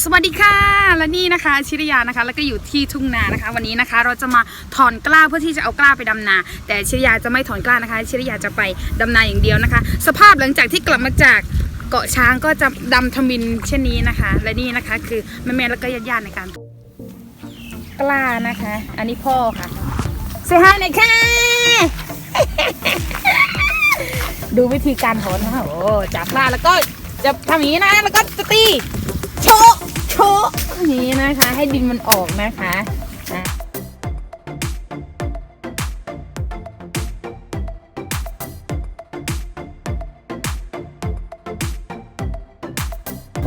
สวัสดีค่ะและนี่นะคะชิริยานะคะ แล้วก็อยู่ที่ทุ่งนานะคะ วันนี้นะคะเราจะมาถอนกล้าเพื่อที่จะเอากล้าไปดำนา แต่ชิริยาจะไม่ถอนกล้านะคะ ชิริยาจะไปดำนาอย่างเดียวนะคะ สภาพหลังจากที่กลับมาจากเกาะช้างก็จะดำทมินเช่นนี้นะคะ และนี่นะคะคือแม่ๆแล้วก็ญาติๆในการกล้านะคะ อันนี้พ่อค่ะเซฮายหน่อยค่ะ ดูวิธีการถอนนะคะโอ้จับกล้าแล้วก็จะทำอย่างนี้นะแล้วก็จะตีโชะ โชะนี้นะคะ ให้ดินมันออกนะคะอะ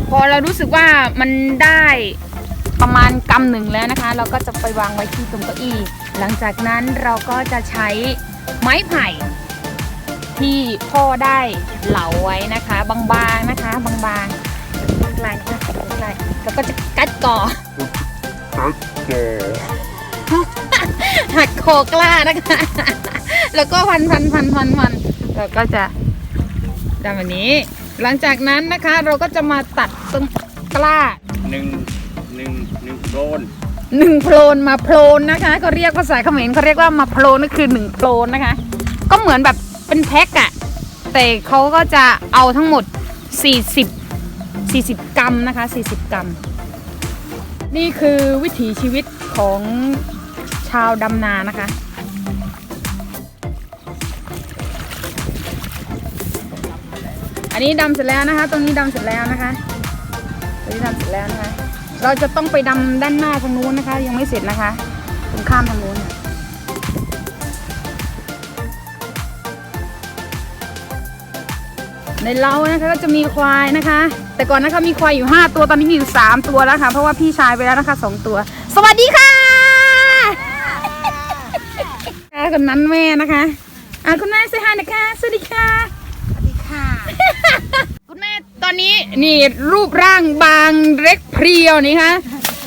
พอเรารู้สึกว่ามันได้ประมาณกำหนึ่งแล้วนะคะ เราก็จะไปวางไว้ที่ตรงเก้าอี้ หลังจากนั้นเราก็จะใช้ไม้ไผ่ที่พ่อได้เหลาไว้นะคะ บางๆนะคะ บางๆลาย นะคะลายแล้วก็จะกัดก่อหักคอกล้านะคะ แล้วก็พันพันพันพันพันเราก็จะทำแบบนี้ หลังจากนั้นนะคะเราก็จะมาตัดต้นกล้าหนึ่งหนึ่งหนึ่งโดนหนึ่งโพลนมาโพลนนะคะเขาเรียกภาษาเขมรเขาเรียกว่ามาโพลนก็คือหนึ่งโพลนนะคะ ก็เหมือนแบบเป็นแพ็คอะแต่เขาก็จะเอาทั้งหมด 40 40 กรัมนะคะ 40 กรัม นี่คือวิถีชีวิตของชาวดำนานะคะ อันนี้ดำเสร็จแล้วนะคะ ตรงนี้ดำเสร็จแล้วนะคะตรงนี้ดำเสร็จแล้วนะคะ เราจะต้องไปดำด้านหน้าทางนู้นนะคะ ยังไม่เสร็จนะคะตรงข้ามทางนู้นในเล้านะคะก็จะมีควายนะคะ แต่ก่อนนะคะมีควายอยู่ 5 ตัวตอนนี้มีอยู่ 3 ตัวแล้วค่ะ เพราะว่าพี่ชายไปแล้วนะคะ 2 ตัว สวัสดีค่ะค่ะคนนั้นแม่นะคะอะคุณแม่เซฮายนะคะสวัสดีค่ะ สวัสดีค่ะ คุณแม่ตอนนี้นี่รูปร่างบางเล็กเพรียวนี่คะ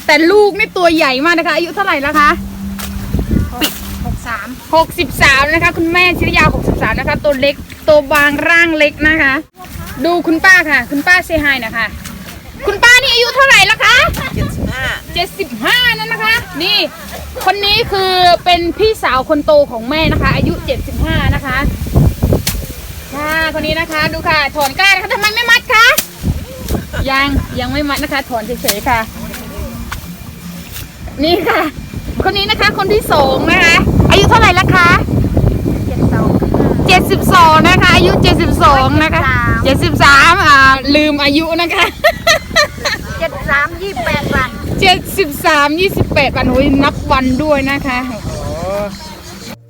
แต่ลูกนี่ตัวใหญ่มากนะคะ อายุเท่าไหร่แล้วคะหกสาม63นะคะ คุณแม่ชิรยา63นะคะ ตัวเล็กตัวบางร่างเล็กนะคะ ดูคุณป้าค่ะ คุณป้าเซฮายนะคะ คุณป้านี่อายุเท่าไหร่แล้วคะเจ็ดสิบห้า75 นั่นนะคะ นี่ คนนี้คือเป็นพี่สาวคนโตของแม่นะคะ อายุ 75 นะคะ ค่ะ คนนี้นะคะ ดูค่ะ ถอนกล้านะคะทำไมไม่มัดคะ ยัง ยังไม่มัดนะคะ ถอนเฉยๆค่ะ นี่ค่ะ คนนี้นะคะ คนที่สองนะคะ อายุเท่าไหร่แล้วคะเจ็ดสอง72 นะคะ อายุ 72 นะคะ 73อ่าลืมอายุนะคะเจ็ดสามยี่แปดวัน73 28วันโอ้ยนับวันด้วยนะคะโอ้โห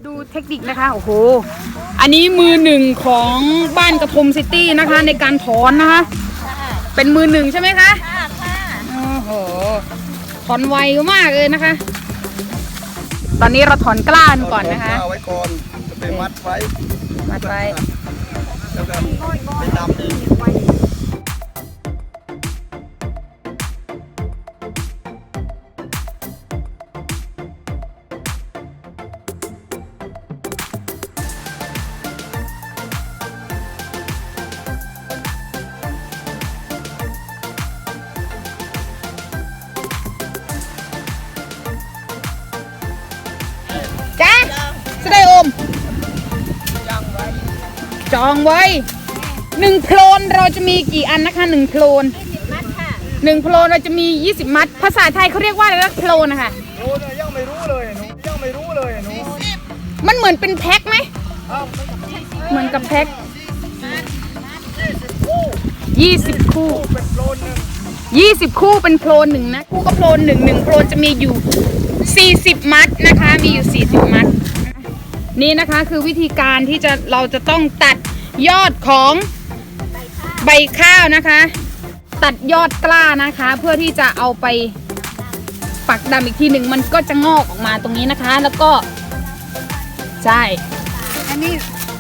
ดูเทคนิคนะคะ โอ้โห อันนี้มือหนึ่งของบ้านกระทมซิตี้นะคะ ในการถอนนะคะ เป็นมือหนึ่งใช่ไหมคะค่ะค่ะโอ้โหถอนไวมากเลยนะคะ ตอนนี้เราถอนกล้านก่อนนะคะ เอาไว้ก่อนจะไปมัดไว้มัดไว้ แล้วก็ไปดำอีก องไว้หนึ่งโพลนเราจะมีกี่อันนะคะหนึ่งโพลนมัดค่ะหนึ่งโพลนเราจะมี 20 มัด ภาษาไทยเขาเรียกว่าอะไรนะโพลนนะคะโอ้ยยังไม่รู้เลยหนูยังไม่รู้เลยหนูมันเหมือนเป็นแพ็คไหมอ้าวเหมือนกับแพ็ค20คู่เป็นโดนหนึ่ง20คู่เป็นโพลนหนึ่งนะคู่ก็โพลนหนึ่งหนึ่งโพลนจะมีอยู่ 40 มัดนะคะ มีอยู่ 40 มัด นี่นะคะคือวิธีการที่จะเราจะต้องตัด ยอดของใบข้าวนะคะ ตัดยอดกล้านะคะ เพื่อที่จะเอาไปปักดำอีกทีหนึ่งมันก็จะงอกออกมาตรงนี้นะคะ แล้วก็ ใช่ อันนี้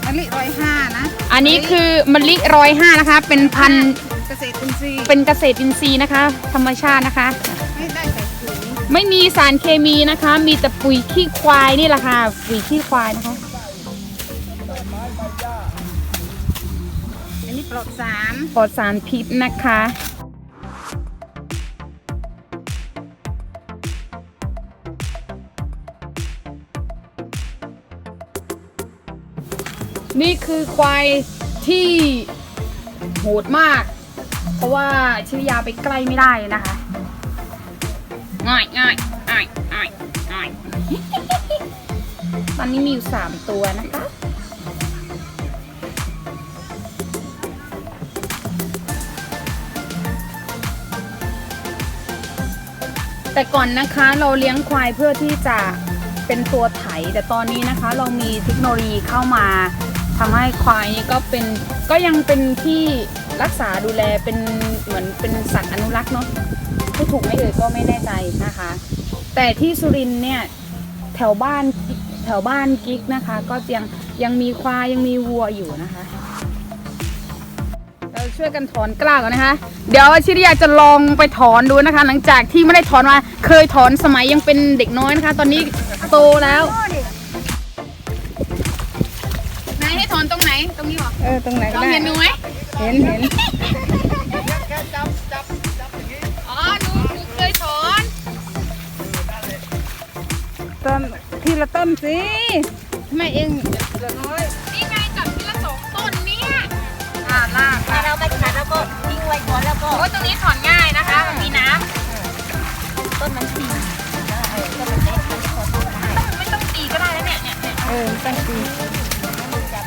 อันนี้ร้อยห้านะอันนี้คือมะลิร้อยห้านะคะ เป็นพันธุ์เกษตรอินทรีย์เป็นเกษตรอินทรีย์นะคะ ธรรมชาตินะคะ ไม่ได้ใส่ปุ๋ยไม่มีสารเคมีนะคะ มีแต่ปุ๋ยขี้ควายนี่แหละค่ะปุ๋ยขี้ควายนะคะ ปลดสารปลดสารพิษนะคะ นี่คือควายที่โหดมาก เพราะว่าชิริยาไปใกล้ไม่ได้นะคะง่ายง่ายง่ายง่ายง่ายตอนนี้มีอยู่สามตัวนะคะ แต่ก่อนนะคะเราเลี้ยงควายเพื่อที่จะเป็นตัวไถ แต่ตอนนี้นะคะเรามีเทคโนโลยีเข้ามาทำให้ควายนี้ก็เป็นก็ยังเป็นที่รักษาดูแลเป็นเหมือนเป็นสัตว์อนุรักษ์เนาะผู้ถูกไม่เอ่ยก็ไม่แน่ใจนะคะ แต่ที่สุรินเนี่ยแถวบ้านแถวบ้านกิ๊กนะคะ ก็ยังยังมีควายยังมีวัวอยู่นะคะ ช่วยกันถอนกล้าก่อนนะคะ เดี๋ยวชิริยาจะลองไปถอนดูนะคะ หลังจากที่ไม่ได้ถอนมาเคยถอนสมัยยังเป็นเด็กน้อยนะคะ ตอนนี้โตแล้วไหนให้ถอนตรงไหนตรงนี้เหรอเออตรงไหนก็เราได้เห็นหนูไหมเห็นเห็นแค่จับจับจับอย่างนี้อ๋อหนูหนูเคยถอนต้นทีละต้นสิทำไมเอง ก็ทิ้งไว้ก่อนแล้วก็โอ้ยตรงนี้ถอนง่ายนะคะ มันมีน้ต้นมันตีเออต้นมันเล็กมันขอต้นได้ำไม่ต้องตีก็ได้แล้วเนี่ยเนี่ยเนี่ยเออตั้งปีจับ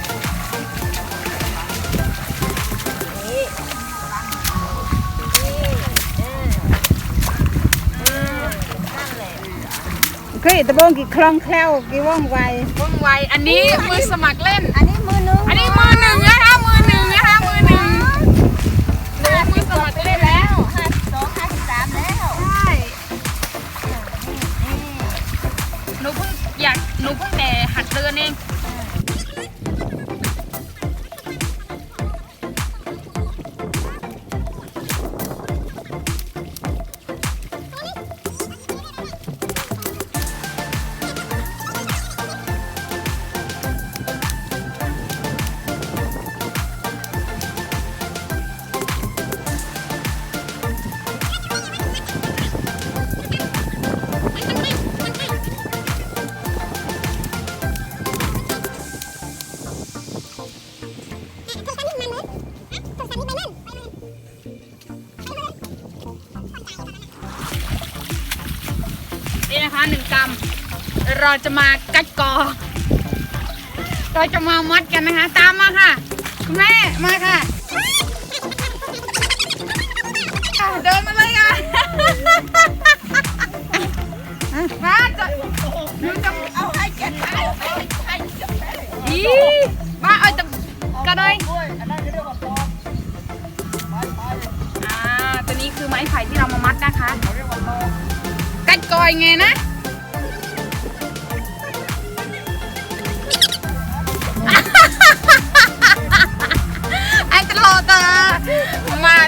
นี่นี่เออเออนั่นแหละเคยเห็นตะโบงกี่คล่องแคล่วกี่ว่องไว ว่องไว อันนี้มือสมัครเล่น อันนี้มือหนึงอันนี้มือหนึ่งนะคะ หนูเพิ่งแต่หัดเดินเอง นี่นะคะหนึ่งกรัมเราจะมากัดกอ เราจะมามัดกันนะคะ ตามมาค่ะคุณแม่มาค่ะเดินมาเลยค่ะมาจะหนูจะเอาให้แกเอาให้ให้อีมาเอาจะกระดยอันนั้นเรียอ่าตัวนี้คือไม้ไผ่ที่เรามามัดนะคะเขาเรียกว่าปอกกัดกอยไงนะ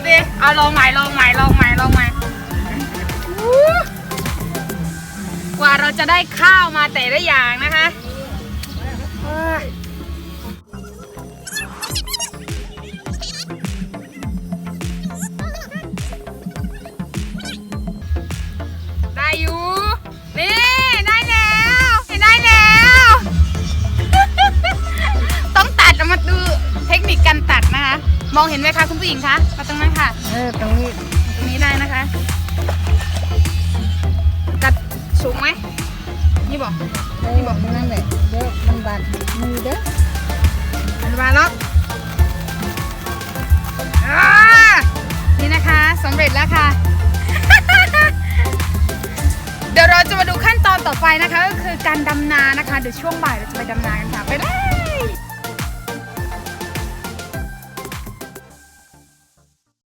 ดิเอาลองใหม่ลองใหม่ลองใหม่ลองใหม่กว่าเราจะได้ข้าวมาแต่ละอย่างนะคะ มองเห็นไหมคะคุณผู้หญิงคะมาตรงนั้นค่ะ เออ ตรงนี้ ตรงนี้ได้นะคะ กัดสูงไหม นี่บอกเออบอกนั่นแหละเดี๋ยวมันบาดมือเด้อมันมาแล้วอ่านี่นะคะสำเร็จแล้วค่ะ เดี๋ยวเราจะมาดูขั้นตอนต่อไปนะคะ ก็คือการดำนานะคะ เดี๋ยวช่วงบ่ายเราจะไปดำนากันค่ะ ไปเลย